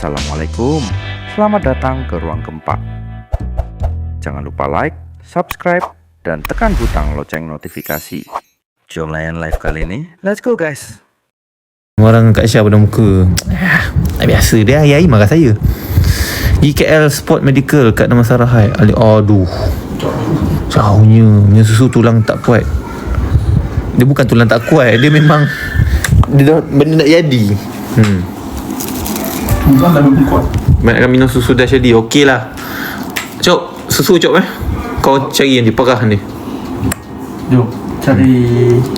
Assalamualaikum, selamat datang ke Ruang Gempa. Jangan lupa like, subscribe, dan tekan butang loceng notifikasi. Jom layan live kali ini, let's go guys! Orang kat Syah pada muka. Ah, Biasa dia. Ayah marah saya. IKL Sport Medical Kat Nama Sarahai Ali Aduh. Jauhnya. Punya susu tulang tak kuat. Dia bukan tulang tak kuat. Dia memang dia dah, Benda nak jadi. Hmm. Bukan tak lebih kuat Banyak minum susu dah jadi Okey lah. Cok Susu cok eh. Kau cari nanti Parah ni. Jom Cari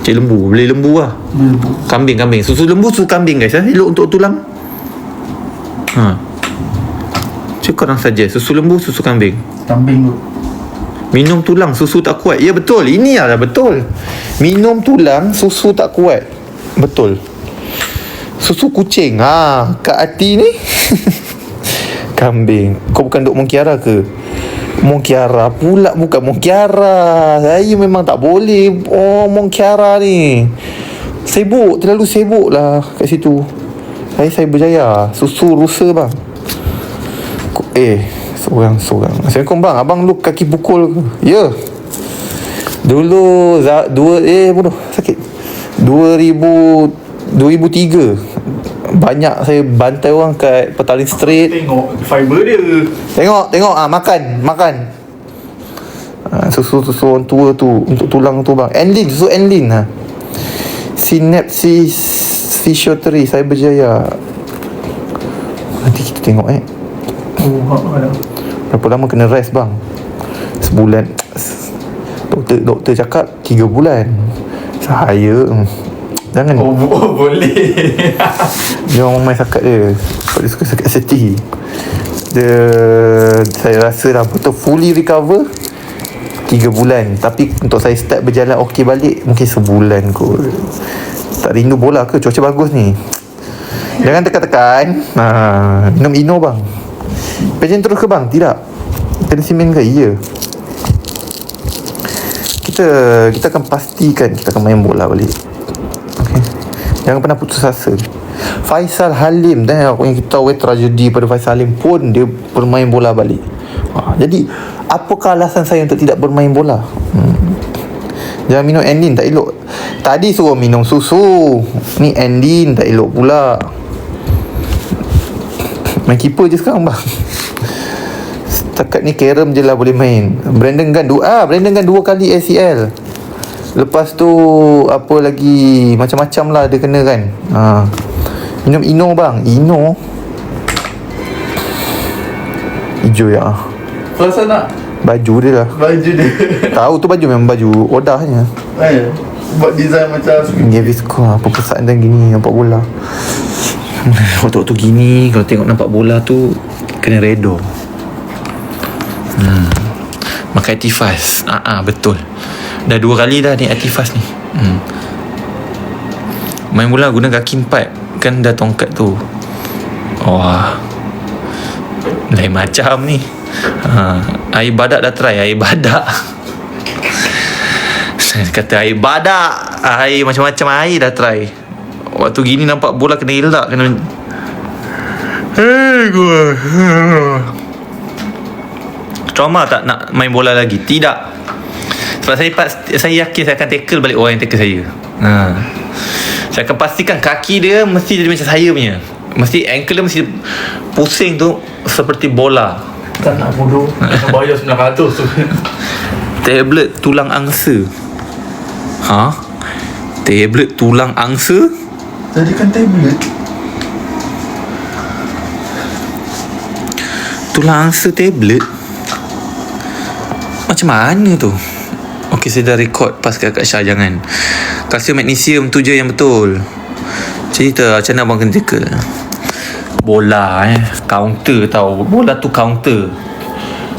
Cik lembu. Beli lembu lah. Lembu. Kambing kambing. Susu lembu susu kambing guys eh? Elok untuk tulang. Ha. Cik korang saja Susu lembu susu kambing? Kambing tu. Minum tulang susu tak kuat. Ya betul. Ini lah betul. Minum tulang susu tak kuat. Betul Susu kucing. Ha, Kat hati ni. Kambing. Kau bukan duk Mongkiara ke? Mongkiara pula Bukan Mongkiara Saya memang tak boleh. Oh Mongkiara ni. Sibuk Terlalu sibuk lah Kat situ. Saya saya berjaya. Susu rusa bang. Eh Seorang-seorang Assalamualaikum bang. Abang lu kaki pukul ke? Ya. Dulu za, Dua Eh bodoh. Sakit. 2000 2003 Banyak saya bantai orang kat Petaling Street. Tengok fiber dia. Tengok Tengok. Ah Makan Makan. Ah, Susu-susu orang tua tu Untuk tulang tu bang. Enlin Susu Enlin ha. Synapsis Physiotherapy Saya berjaya. Nanti kita tengok eh. Oh Berapa lama kena rest bang? Sebulan. Doktor doktor cakap Tiga bulan. Saya hmm, Jangan. Oh, oh boleh. Dia orang main sakat dia. Sebab dia suka sakat seti Dia Saya rasa dah betul fully recover Tiga bulan. Tapi untuk saya start berjalan okey balik Mungkin sebulan kot. Tak rindu bola ke? Cuaca bagus ni. Jangan tekan-tekan. Ha, Minum Ino bang. Pageant terus ke bang? Tidak. Tensimin ke? Ya Kita Kita akan pastikan Kita akan main bola balik Jangan pernah putus asa. Faisal Halim Dan aku yang kita tahu eh, Tragedi pada Faisal Halim pun Dia bermain bola balik. Ha, Jadi Apakah alasan saya untuk tidak bermain bola? Hmm. Jangan minum Endin tak elok. Tadi suruh minum susu. Ni Endin tak elok pula. Main keeper je sekarang bang. Setakat ni Kerem je lah boleh main. Brandon Gunn dua, ah, Brandon Gunn dua kali ACL Lepas tu Apa lagi? Macam-macam lah dia kena kan? Ha. Minum Ino bang. Ino. Hijau ya. Pasal nak Baju dia lah. Baju dia. Tahu tu baju memang baju Odahnya. Eh Buat design macam Gavis kau Apa pesat dan gini Nampak bola? Waktu-waktu gini Kalau tengok nampak bola tu Kena redo. Hmm. Makan Atifas ah, ah, Betul Dah dua kali dah ni Atifas ni. Hmm. Main bola guna kaki empat. Kan dah tongkat tu. Wah. Lain macam ni. Ha. Air badak dah try. Air badak. Saya kata air badak. Air macam-macam air dah try. Waktu gini nampak bola kena elak Kena Hei gua. Trauma tak nak main bola lagi? Tidak Sebab saya pas- saya yakin saya akan tackle balik orang yang tackle saya ha. Saya akan pastikan kaki dia mesti jadi macam saya punya Mesti ankle dia mesti pusing tu seperti bola Tak nak bodoh bayar 900 tu Tablet tulang angsa Ha? Tablet tulang angsa? Tadi kan tablet Tulang angsa tablet? Macam mana tu? Okey saya dah record pas kat Kak Syah jangan. Kalsium magnesium tu je yang betul. Cerita macam mana abang kena tackle Bola eh. Counter tau. Bola tu counter.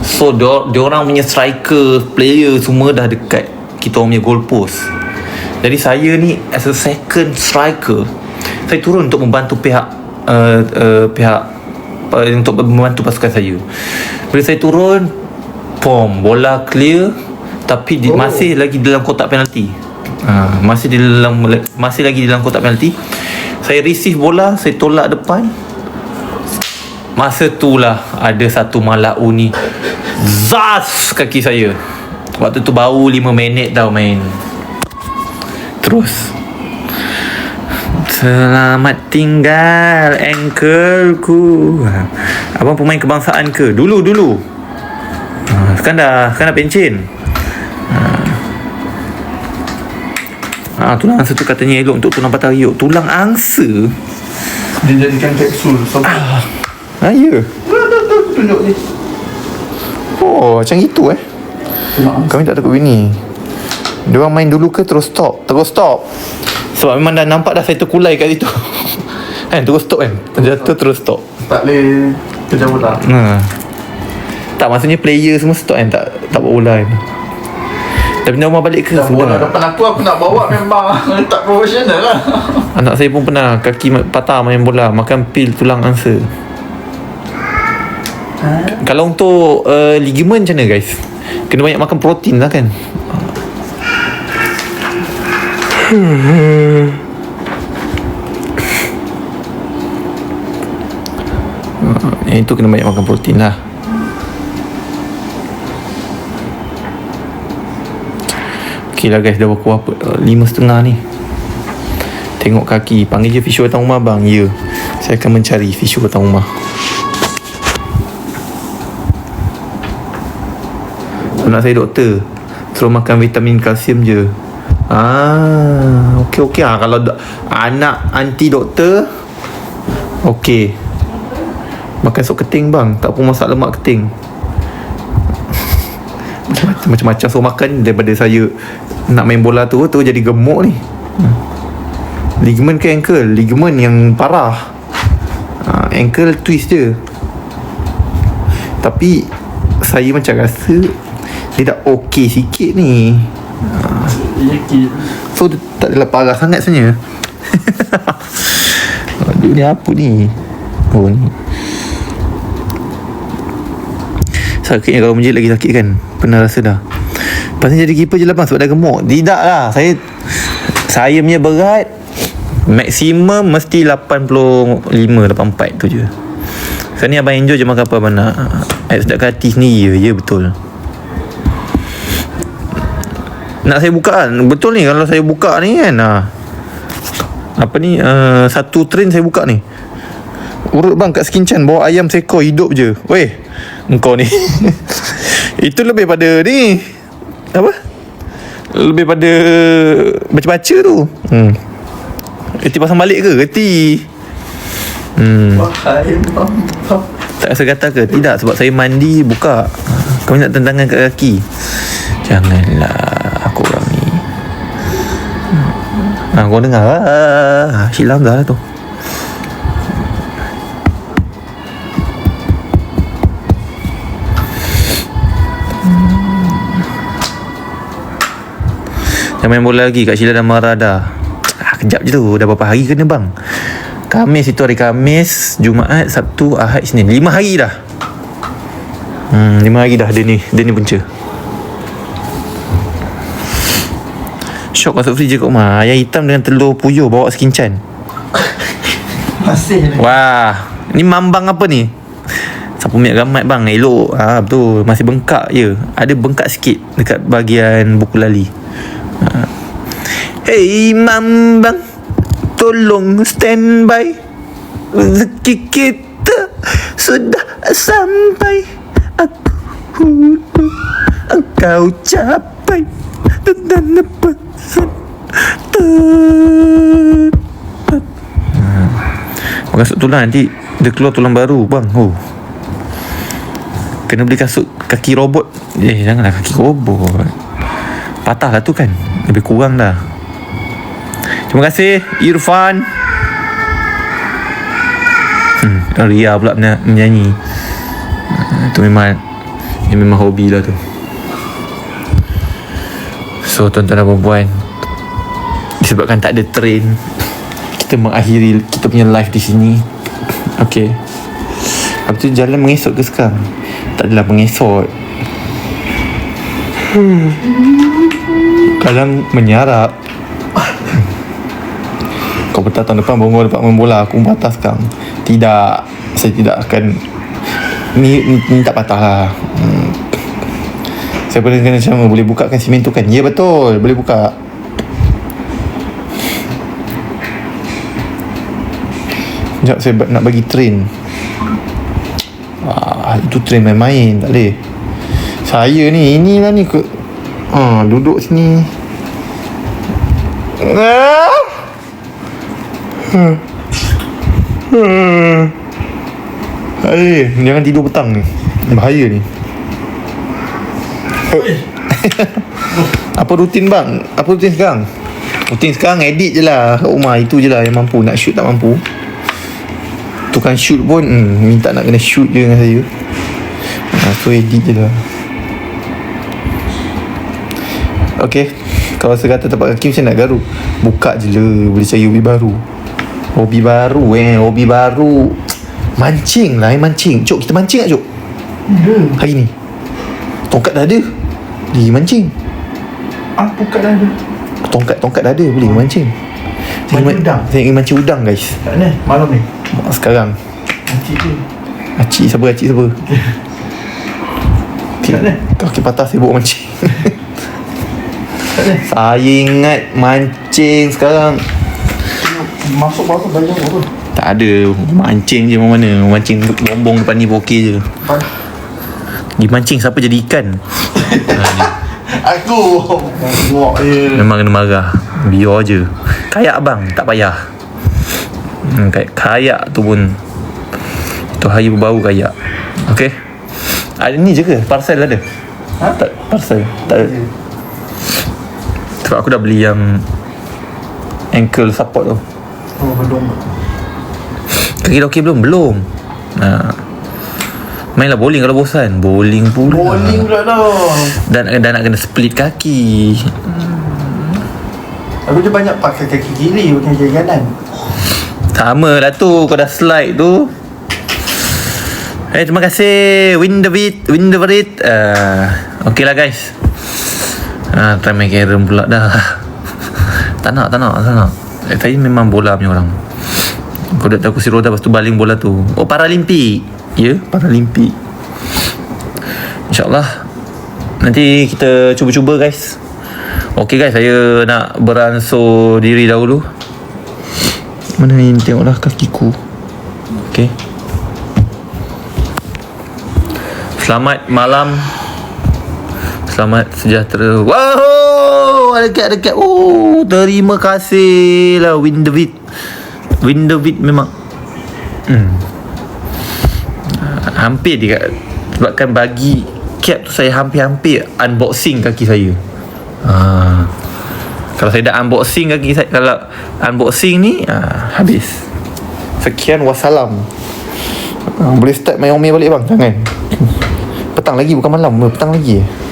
So dia orang punya striker Player semua dah dekat Kita orang punya goal post. Jadi saya ni As a second striker Saya turun untuk membantu pihak uh, uh, Pihak uh, Untuk membantu pasukan saya. Bila saya turun Pom Bola clear Tapi di, Oh. masih lagi dalam kotak penalti. Ha, Masih di dalam Masih lagi di dalam kotak penalti. Saya receive bola Saya tolak depan. Masa tu lah Ada satu malau ni Zas kaki saya. Waktu tu baru 5 minit tau main. Terus. Selamat tinggal ankleku Abang pemain kebangsaan ke? Dulu dulu. Ha, Sekarang dah Sekarang dah pencen Ha, tulang angsa tu katanya elok untuk tulang patah riuk Tulang angsa? Dia jadikan kapsul Sampai Ha, ya? tunjuk ni. Oh, macam itu eh? Kami tak takut bini? Dia orang main dulu ke terus stop? Terus stop? Sebab memang dah nampak dah saya terkulai kat situ. Kan terus stop kan? Jatuh terus stop. Tak boleh Kerja bola. Ha. Tak maksudnya player semua stop kan? Tak tak buat bola kan Tapi nak rumah balik ke? Dah bola Sudah. depan aku Aku nak bawa memang. Tak profesional lah. Anak saya pun pernah Kaki patah main bola Makan pil tulang angsa. Kalau untuk uh, Ligament macam mana guys? Kena banyak makan protein lah kan? Yang itu kena banyak makan protein lah Okay lah guys Dah pukul apa? Uh, Lima setengah ni. Tengok kaki. Panggil je fisio datang rumah bang. Ya. Saya akan mencari fisio datang rumah. Anak saya doktor? Suruh makan vitamin kalsium je. Ah, okey okey. Ah kalau do- anak anti doktor? Okey. Makan sup keting bang, tak pun masak lemak keting. Macam-macam suruh makan daripada saya nak main bola tu tu jadi gemuk ni. Ligament ke ankle? Ligament yang parah. Ah, ankle twist je. Tapi saya macam rasa dia dah okey sikit ni. Yakin So dia tak adalah parah sangat sebenarnya Aduh ni apa ni Oh ni Sakitnya kalau menjit lagi sakit kan? Pernah rasa dah. Pasal jadi keeper je lah bang Sebab dah gemuk. Tidak lah. Saya Saya punya berat Maksimum mesti 85 84 tu je. Sekarang ni abang enjoy je makan apa abang nak Air sedap hati sendiri je Ya betul. Nak saya buka? Kan Betul ni Kalau saya buka ni kan ha. Apa ni uh, Satu train saya buka ni. Urut bang kat Skin Chan Bawa ayam seekor hidup je. Weh Engkau ni Itu lebih pada ni Apa Lebih pada Baca-baca tu hmm. Reti pasang balik ke Reti Hmm tak rasa gatal ke? Tidak sebab saya mandi buka. Kau nak tentangan kat kaki. Janganlah aku orang ni. Ha, kau dengar ah, Sheila Hamzah lah tu Jangan main bola lagi Kak Sheila dah marah dah ah, Kejap je tu. Dah berapa hari kena bang? Kamis itu hari Kamis Jumaat Sabtu Ahad Isnin Lima hari dah. Hmm Lima hari dah dia ni. Dia ni punca. Syok masuk freezer kat rumah Ayam hitam dengan telur puyuh Bawa skin chan Masih Wah. Ni mambang apa ni? Siapa minyak gamat bang. Elok. Ah, Betul. Masih bengkak je. Ada bengkak sikit Dekat bahagian buku lali. Hey mambang Tolong stand by. Rezeki kita Sudah sampai. Aku Engkau capai. Dan pesan Tepat Makan kasut tulang nanti Dia keluar tulang baru Bang. Oh. Kena beli kasut Kaki robot. Eh janganlah kaki robot. Patah lah tu kan. Lebih kurang dah Terima kasih Irfan. Hmm, Ria pula menya- menyanyi. Itu memang Ini memang hobi lah tu. So tuan-tuan dan perempuan Disebabkan tak ada train Kita mengakhiri Kita punya live di sini. Okay. Habis tu jalan mengesot ke sekarang? Tak adalah mengesot Kadang menyarap Kau patah tahun depan Baru dapat main bola Aku patah sekarang. Tidak Saya tidak akan Ni, ni, ni tak patah lah. Hmm. Saya pernah kena macam Boleh buka kan simen tu kan? Ya betul. Boleh buka. Sekejap saya nak bagi train. Wah, itu train main-main Tak boleh. Saya ni Inilah ni ke ha, Duduk sini. Ah! Hai, jangan tidur petang ni. Bahaya ni. Apa rutin bang? Apa rutin sekarang? Rutin sekarang edit je lah kat rumah. Itu je lah yang mampu. Nak shoot tak mampu. Tukang shoot pun hmm, minta nak kena shoot je dengan saya. Ha, so edit je lah. Okay. Kalau saya kata tempat kaki macam nak garu. Buka je lah. Boleh cari hobi baru. Hobi baru eh. Hobi baru. Mancing lah eh. Mancing. Cuk, kita mancing tak Cuk? Hari ni. Tongkat dah ada. Pergi mancing. Apa kat dah ada? Tongkat tongkat dah ada boleh mancing. Saya Mancing ingin- udang? Saya ingin mancing udang guys. Kat mana? Malam ni? Sekarang. Nanti tu. Acik siapa acik siapa? Kat mana? Kaki patah saya bawa mancing. Saya ingat mancing sekarang. Masuk bawah tu bayar apa? Tak ada. Mancing je mana? Mancing bombong depan ni okey je. Pergi mancing siapa jadi ikan? Aku. Buat je. Memang kena marah. Biar je. Kayak bang. Tak payah. Hmm, kayak, Kayak tu pun. Tu hari baru kayak. Okay Ada ni je ke? Parcel ada? Ha? Tak, parcel? Tak ada. Sebab aku dah beli yang Ankle support tu Oh belum Kaki dah belum? Belum. Ha. Mainlah bowling kalau bosan. Bowling pula. Bowling pula dah Dan, dan nak kena split kaki. Aku je banyak pakai kaki kiri Bukan kaki kanan. Sama lah tu. Kau dah slide tu. Eh terima kasih Win the beat Win the beat uh, Okay lah guys. Ah, Try main carrom pula dah. Tak nak tak nak tak nak eh, Tadi memang bola punya orang. Kau dah tahu kursi roda Lepas tu baling bola tu. Oh Paralimpik. Ya yeah, Paralimpik. InsyaAllah. Nanti kita cuba-cuba guys. Okay guys Saya nak beransur diri dahulu. Mana ni? Tengoklah kakiku. Okay Selamat malam Selamat sejahtera. Wow Ada kat ada kat Oh Terima kasih lah Windovid Windovid memang. Hmm. Ah, Hampir dia Sebabkan bagi Cap tu saya hampir-hampir Unboxing kaki saya. Ah. Kalau saya dah unboxing kaki saya Kalau unboxing ni ah, Habis. Sekian wassalam. Boleh start main Ome balik bang. Jangan. Petang lagi bukan malam Petang lagi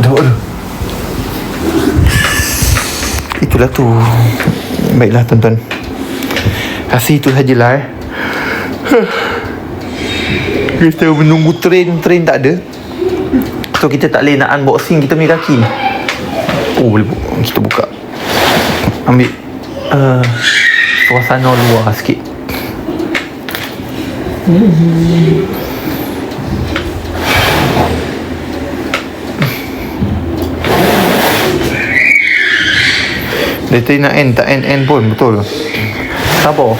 Aduh aduh Itulah tu. Baiklah tuan-tuan. Kasih itu sajalah eh. Kita menunggu train Train tak ada. So kita tak boleh nak unboxing Kita punya kaki Oh boleh bu- kita buka. Ambil uh, Suasana luar sikit Dia tadi nak end Tak end-end pun Betul. Sabar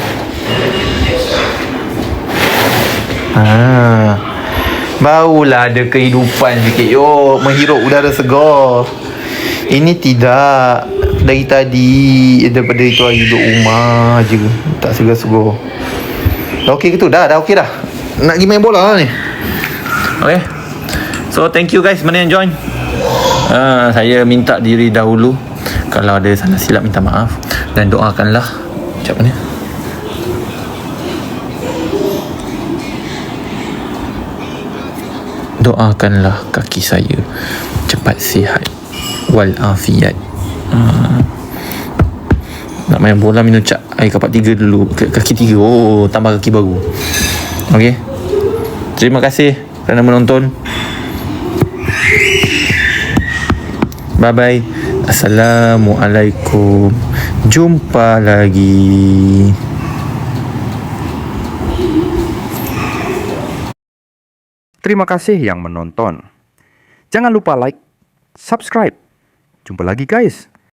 Ah, Barulah ada kehidupan sikit. Yo, menghirup udara segar. Ini tidak. Dari tadi Daripada itu hari duduk rumah je. Tak segar-segar. Dah okey ke tu? Dah, dah okey dah. Nak pergi main bola lah ni. Okay So thank you guys. Mana yang join? Uh, Saya minta diri dahulu Kalau ada salah silap minta maaf. Dan doakanlah. Macam mana? Doakanlah kaki saya Cepat sihat. Walafiat uh, Nak main bola minum cak Air kapak tiga dulu. Kaki tiga. Oh tambah kaki baru. Okay Terima kasih Kerana menonton. Bye bye Assalamualaikum. Jumpa lagi. Terima kasih yang menonton. Jangan lupa like, subscribe. Jumpa lagi guys.